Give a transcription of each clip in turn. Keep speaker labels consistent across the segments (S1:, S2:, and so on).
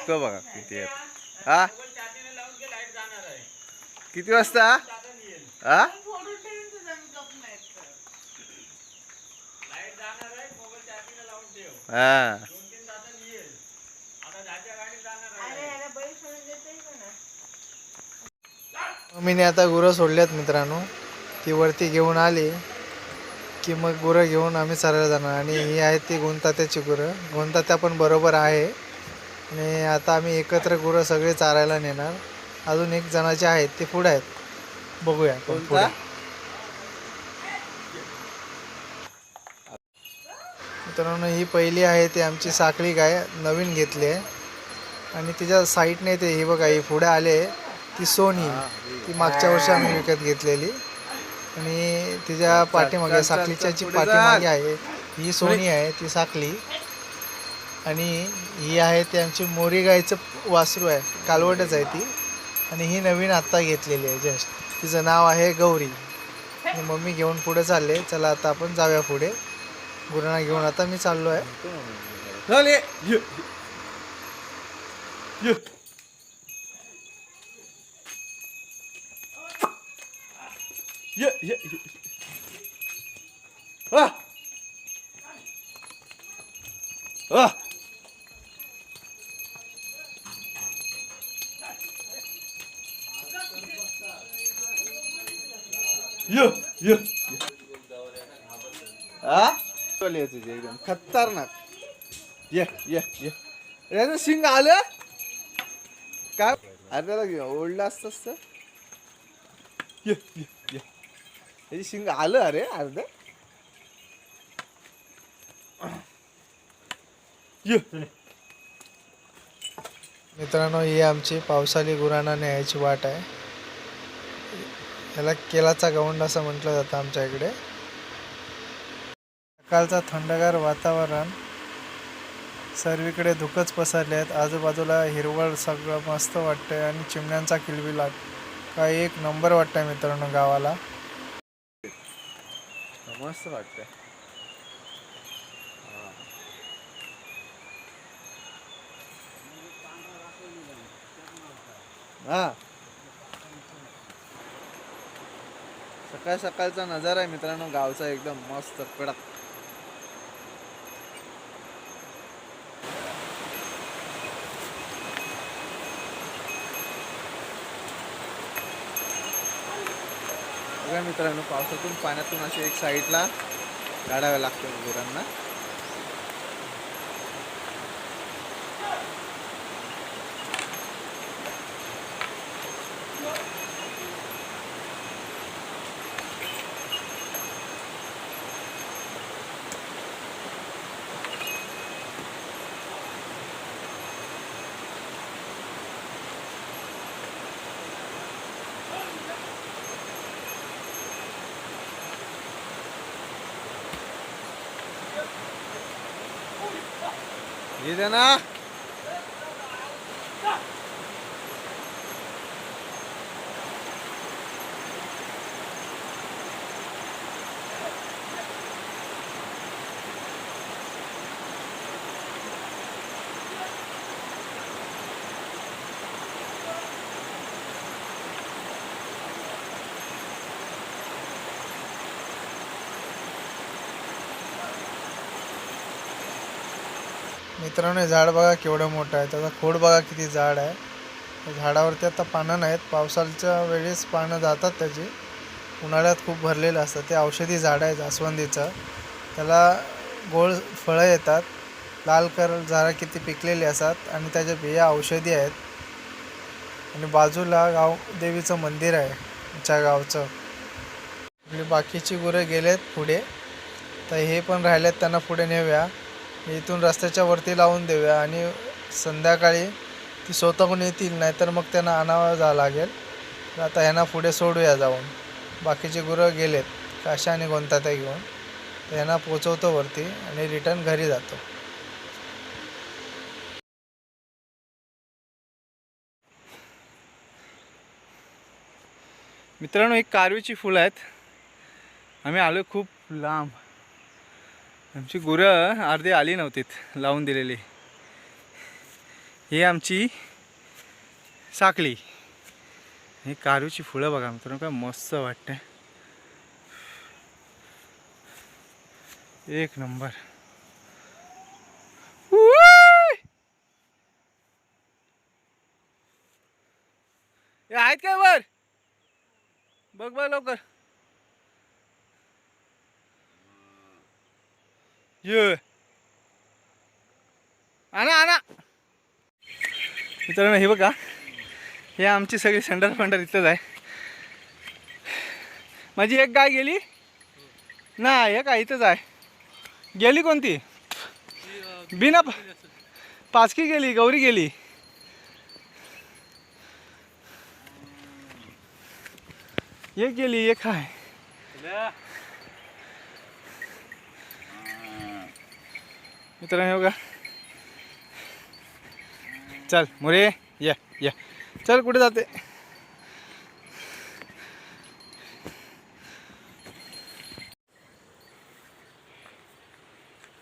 S1: धुकं बघा किती आहेत. हा? किती वाजता? हा? हा.
S2: मम्मीने आता गुरं सोडल्यात मित्रांनो. ती वरती घेऊन आली की मग गुरं घेऊन आम्ही चरायला जाणार. आणि ही आहेत ती गोंतात्याची गुरं. गोंतात्या पण बरोबर आहे. आणि आता आम्ही एकत्र गुरं सगळे चारायला नेणार. अजून एक जणाचे आहेत ते पुढे आहेत. बघूया पुढे? मित्रांनो ही पहिली आहे ती आमची साखळी गाय नवीन घेतली आहे. आणि तिच्या साईडने ते ही बघा ही पुढे आले ती सोनी ती मागच्या वर्षी आम्ही विकत घेतलेली. आणि तिच्या पाठीमागे
S1: चल,
S2: जी पाठीमागे. आहे ही सोनी आहे ती साखली आणि ही आहे ती आमची मोरी गायचं वासरू आहे कालवटच आहे ती. आणि ही नवीन आत्ता घेतलेली आहे जस्ट. तिचं नाव आहे गौरी. आणि मम्मी घेऊन पुढे चालले. चला आता आपण जाऊया पुढे. गुरांना घेऊन आता मी चाललो आहे.
S1: चल ये. ये. ये, तुझे एकदम खतरनाक. ये ये ये. याचं शिंग आलं? काय? अरे त्याला घे, ओढलं असतं असतं. ये ये ये. याची शिंग आलं अरे अर्ध. ये.
S2: मित्रांनो ही आमची पावसाळी गुरांना न्यायची वाट आहे. याला केलाचा गवंड असं म्हटलं जातं आमच्या इकडे. सकाळचं थंडगार वातावरण. सर्वीकडे धुकंच पसरले आहेत. आजूबाजूला हिरवळ सगळं मस्त वाटतंय आणि चिमण्यांचा किलबिलाट. काय एक नंबर वाटतंय मित्रांनो गावाला.
S1: मस्त वाटतंय. हां. सकाळ सकाळचा नजारा आहे मित्रांनो गावचा एकदम मस्त कडक. बघा मित्रांनो पावसातून पाण्यातून असे एक साईडला काढावे लागते गुरांना. ये दे ना
S2: मित्रांनो हे झाड बघा केवढं मोठं आहे. त्याचा खोड बघा किती झाड आहे. झाडावरती आता पानं नाहीत. पावसाळ्याच्या वेळेस पानं जातात त्याची. उन्हाळ्यात खूप भरलेलं असतं. ते औषधी झाड आहे जास्वंदीचं. त्याला गोड फळं येतात. लाल कर झाडं किती पिकलेली असतात आणि त्याच्या बिया औषधी आहेत. आणि बाजूला गाव देवीचं मंदिर आहे आमच्या गावचं. आपली बाकीची गुरं गेलेत पुढे. तर हे पण राहिलेत त्यांना पुढे नेऊया. इथून रस्त्याच्या वरती लावून देऊया आणि संध्याकाळी ती स्वतःहून येतील नाहीतर मग त्यांना आणावं जा लागेल. तर आता ह्यांना पुढे सोडूया जाऊन. बाकीचे गुरं गेलेत काशा आणि गोंतात्या घेऊन. तर ह्यांना पोचवतो वरती आणि रिटर्न घरी जातो.
S1: मित्रांनो एक कारवीची फुलं आहेत. आम्ही आलो खूप लांब. आमची गुरं अर्धी आली नव्हतीत लावून दिलेली. ही आमची साखळी. हे कारूची फुलं बघा मित्रांनो काय मस्त वाटतं एक नंबर. हे आहेत काय वर? बघ बघ लवकर. ये। आणा आणा. मित्रांनो हे बघा. हे आमची सगळी सेंडर फंडार इथंच आहे. माझी एक गाय गेली? ना एक आहे इथंच आहे. गेली कोणती? बिना पाचकी गेली गौरी गेली. एक गेली एक आहे मित्रांनो हे बघा. चल मुरे या या. चल कुठे जाते?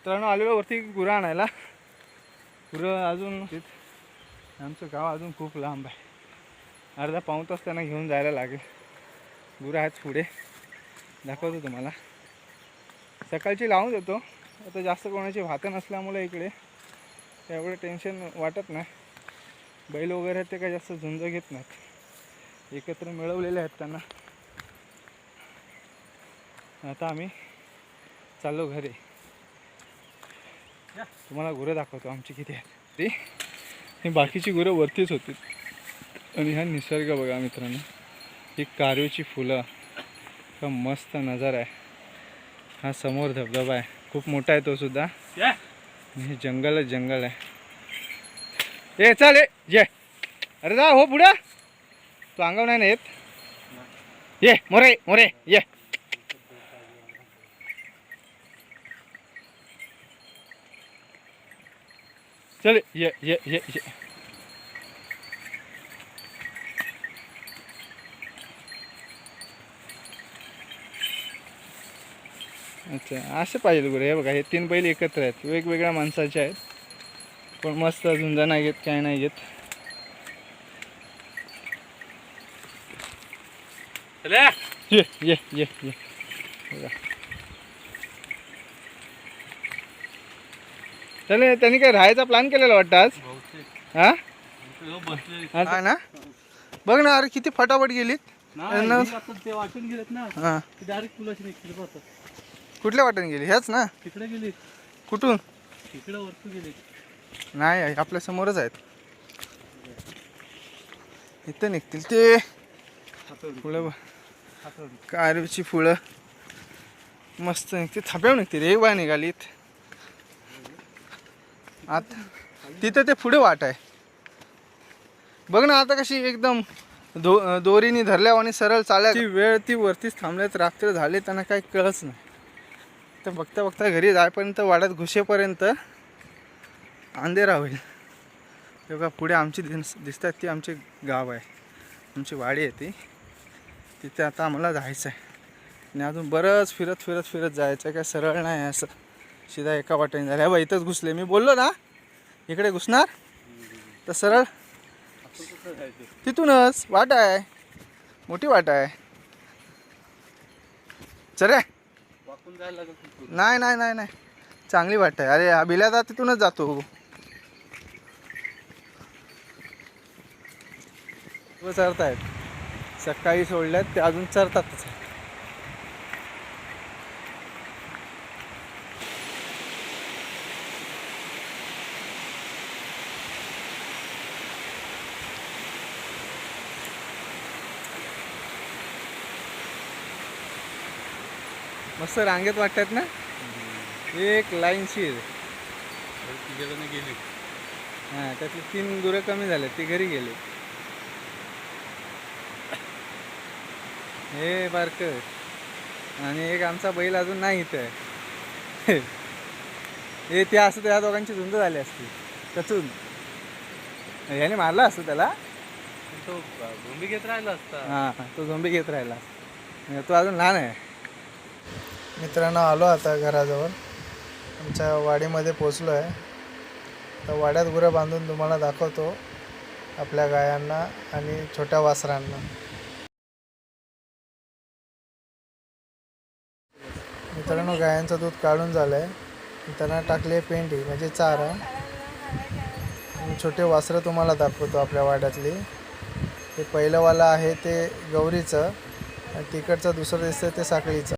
S1: मित्रांनो आलेलो वरती गुरं आणायला. गुरं अजून आमचं गाव अजून खूप लांब आहे. अर्धा पाऊण तास त्यांना घेऊन जायला लागेल. गुरं आहेत पुढे. दाखवतो तुम्हाला. सकाळची लावून देतो. आता जास्त कोणाची भातं नसल्यामुळे इकडे एवढं टेन्शन वाटत नाही. बैल वगैरे आहेत ते काही जास्त झुंज घेत नाहीत. एकत्र मिळवलेले आहेत त्यांना. आता आम्ही चाललो घरी. तुम्हाला गुरं दाखवतो आमची किती आहेत. ती? ही बाकीची गुरं वरतीच होती. आणि हा निसर्ग बघा मित्रांनो. ही कारवीची फुलं. का मस्त नजारा आहे. हा समोर धबधबा आहे. खूप मोठा आहे तो सुद्धा. हे जंगलच जंगल आहे. ए चाल ये. अरे जा हो पुढं. तू अंगावर नाही ना येत? ये मोरे मोरे ये. चल ये ये ये ये. अच्छा असं पाहिजे गुरु हे बघा हे तीन बैल एकत्र आहेत. वेगवेगळ्या माणसाचे आहेत. पण मस्त झुंजा नाही घेत काय नाही घेत ये ये ये ये. बघा. त्याने त्यांनी काय राहायचा प्लॅन केलेला वाटतं आज? हा? हा. ना? बघ ना अरे किती फटाफट गेलीत.
S3: वाटून गेलेत ना.
S1: हा.
S3: डायरेक्ट फुलाची निघतील बघ
S1: कुठल्या वाटेने गेली? ह्याच ना?
S3: तिकडे गेली.
S1: कुठून?
S3: तिकडे वरतू गेली.
S1: नाही आपल्या समोरच आहेत. इथं निघतील ते. फुलं बघ. कारवीची फुलं. मस्त निघते थाप्यावर निघते रे बा निघालीत आत तिथं ते पुढे वाट आहे. बघ ना आता कशी एकदम दो दोरीने धरल्या आणि सरळ चालल्या. ती वेळ ती वरतीच थांबल्यात. रात्र झाले त्यांना काही कळच नाही. तर बघता बघता घरी जायपर्यंत वाड्यात घुसेपर्यंत अंधेरा होईल. तेव्हा पुढे आमची दिस दिसतात ती आमचे गाव आहे. आमची वाडी आहे ती. तिथे आता आम्हाला जायचं आहे आणि अजून बरंच फिरत फिरत फिरत जायचं आहे काय सरळ नाही आहे असं. सीधा एका वाटेने झालं बा इथंच घुसले. मी बोललो ना इकडे घुसणार? तर सरळ. तिथूनच वाट आहे. मोठी वाट आहे. चल रे.
S3: जायला
S1: नाही नाही नाही नाही. चांगली वाट आहे. अरे हा बिल्यादा तिथूनच जातो. चरतायत सकाळी सोडल्यात ते अजून चरतातच. मस्त रांगेत वाटतात ना? एक लाईनशीर
S3: तिघेजण गेली.
S1: हां त्यातली तीन गुरं कमी झाले ती घरी गेले. हे बारक. आणि एक आमचा बैल अजून नाही इथं. आहे हे ते असं त्या दोघांची झुंज झाली असती. कचून. याने मारला असतं त्याला?
S3: तो भूमी घेत राहिला असता.
S1: हां तो झोंबी घेत राहिला तो अजून लहान आहे.
S2: मित्रांनो आलो आता घराजवळ. आमच्या वाडीमध्ये पोचलो आहे. तर वाड्यात गुरं बांधून तुम्हाला दाखवतो आपल्या गायांना आणि छोट्या वासरांना. मित्रांनो गायांचं दूध काढून झालं आहे त्यांना टाकले पेंडी म्हणजे चारा. आणि छोटे वासरं तुम्हाला दाखवतो आपल्या वाड्यातली. ते पहिलंवालं आहे ते गौरीचं आणि तिकडचं दुसरं दिसतं ते साखळीचं.